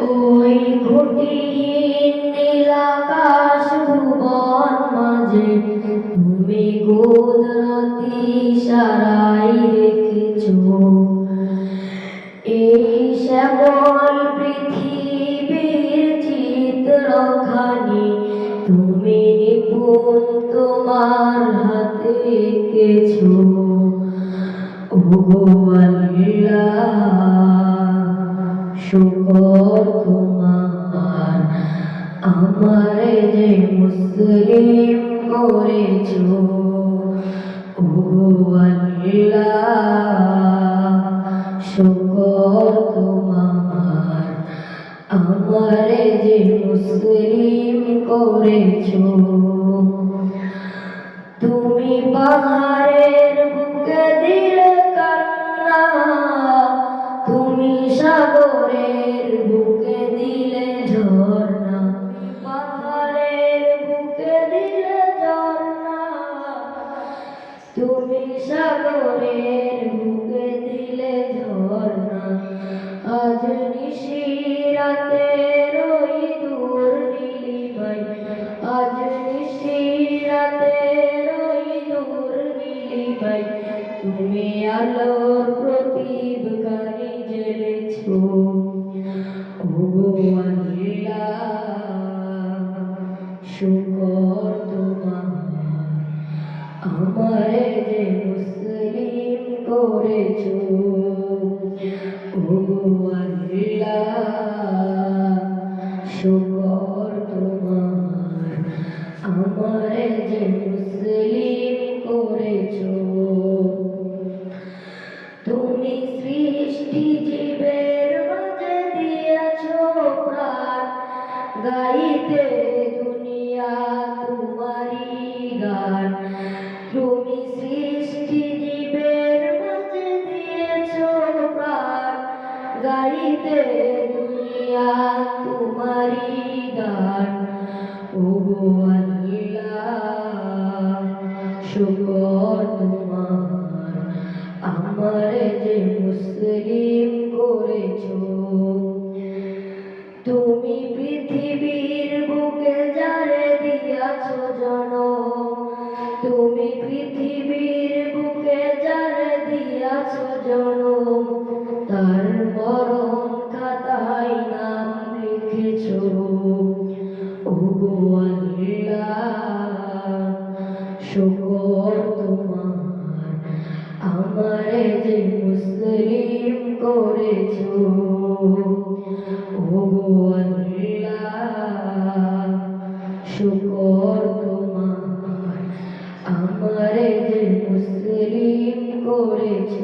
ওই ঘটিহীন নীলাকাশ ভুবন মাঝে। তুমি কুদরতি সারাই রেখেছো। এই শ্যামল পৃথিবীর চিত্রখানি তুমি নিপুণ তোমার হাতে এঁকেছো। ও শুকর তোমার। আমারে যে মুসলিম করেছ ও আল্লাহ শুকর তোমার। আমারে যে মুসলিম করেছ, তুমি পাহাড়ের সাগরের বুকে দিলে ঝর্ণা। আজ নিশিরাতে রই দূর নীলিমাই। আজ নিশিরাতে রই দূর নীলিমাই। তুমি আলোর প্রদীপ গানি করেছ। আল্লাহ শুকর তোমার আমারে যে মুসলিম করেছ। তুমি সৃষ্টি জীবের মাঝে দিয়েছ প্রাণ, গাইতে গাইতে দুনিয়া তোমারি গান ও আল্লাহ, শুকর তোমার। আমার যে মুসলিম করেছ, তুমি পৃথিবীর বুকে যারে দিয়াছো জন তুমি পৃথিবীর বুকে যারে দিয়াছো জন লিখেছো ও গো আল্লাহ তোমার মুসলিম করেছ শুকর তোমার আমারে যে মুসলিম করেছ